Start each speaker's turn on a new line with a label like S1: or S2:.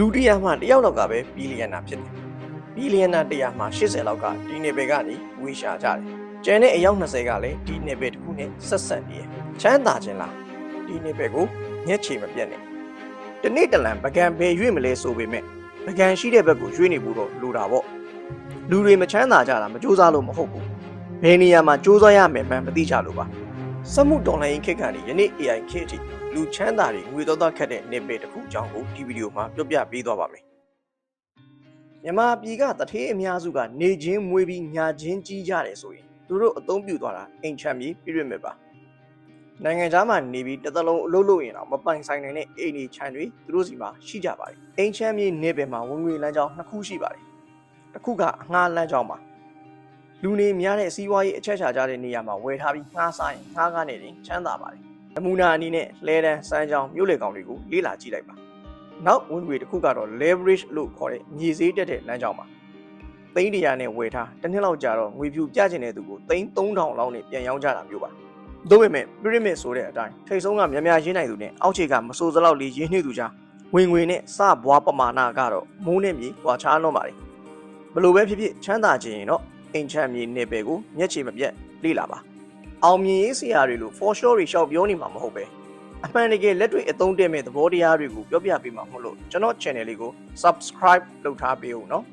S1: လူတစ်ယောက်မှတစ်ယောက်လောက်ကပဲဘီလီယံနာဖြစ်တယ်ဘီလီယံနာ100မှ80လောက်ကဒီနေပယ်ကနေဝေရှာကြတယ်ကျန်တဲ့အယောက်20ကလည်းဒီနေပယ်တစ်ခုနဲ့ဆက်ဆက်နေတယ်ချမ်းသာခြင်းလားဒီနေပယ်ကိုညက်ချေမပြတ်နဲ့ဒီနေ့တလန်ပကံဘယ်ရွေ့မလဲဆိုပေမဲ့ပကံရှိတဲ့ဘက်ကိုရွေ့နေဖို့တော့လိုတာပေါ့လူတွေမချမ်းသာကြတာမကြိုးစားလို့မဟုတ်ဘူးဘယ်နေရာမှာကြိုးစားရမယ်မှန်းမသိကြလို့ပါ စက်မှုတော်လိုင်းခေတ်ကနေယနေ့ AI ခေတ်အထိလူချမ်းသာတွေငွေတော်တော်ခက်တဲ့နေပယ်တစ်ခုအကြောင်းကိုဒီဗီဒီယိုမှာပြောပြပေးသွားပါမယ်မြန်မာပြည်ကတထေးအများစုကနေချင်းမွေးပြီးညာချင်းကြီးကြတယ်ဆိုရင်သူတို့အသုံးပြုသွားတာအိမ်ချမ်းမြေပြည့်ရမယ်ပါနိုင်ငံသားမှာနေပြီးတစ်သလုံးအလုပ်လုပ်ရင်တော့မပိုင်ဆိုင်နိုင်တဲ့အိမ်ဒီခြံတွေသူတို့စီမှာရှိကြပါတယ်အိမ်ချမ်းမြေနေပယ်မှာဝင်ငွေလမ်းကြောင်းနှစ်ခုရှိပါတယ်တစ်ခုကအငှားလမ်းကြောင်းပါ လူနေများတဲ့စီးပွားရေးအချက်ချာကြတဲ့နေရာမှာဝယ်ထားပြီးငှားစားရင်ငှားကားနေရင်ချမ်းသာပါတယ်နမူနာအနေနဲ့လဲတန်းစမ်းကြောင်းမြို့လေကောင်တွေကိုလေ့လာကြည့်လိုက်ပါနောက်ဝင်ငွေတစ်ခုကတော့ leverage လို့ခေါ်တဲ့မြေဈေးတက်တဲ့လမ်းကြောင်းပါသိန်းတရာနဲ့ဝယ်ထားတစ်နှစ်လောက်ကြာတော့ငွေဖြူပြကျင်တဲ့သူကိုသိန်း3000လောက်နဲ့ပြန်ရောင်းကြတာမျိုးပါဒါပေမဲ့ pyramid ဆိုတဲ့အတိုင်းထိတ်ဆုံးကများများရင်းနိုင်သူနဲ့အောက်ခြေကမစိုးစလောက်လေးရင်းနှိမ့်သူကြားဝင်ငွေနဲ့စဘွားပမာဏကတော့မိုးနဲ့မြေကွာခြားလွန်ပါတယ်ဘလို့ပဲဖြစ်ဖြစ်ချမ်းသာခြင်းရင်တော့ အိမ်ချမ်းမြေနေပယ်ကိုမျက်ခြေမပြတ်လေ့လာပါအောင်မြင်ရေးဆရာတွေလို့ for sure တွေရှောက်ပြောနေမှာမဟုတ်ပဲအမှန်တကယ်လက်တွေ့အသုံးတည့်မဲ့သဘောတရားတွေကိုပြောပြပေးမှာမဟုတ်လို့ကျွန်တော် channel လေးကို subscribe လုပ်ထားပေးဦးနော်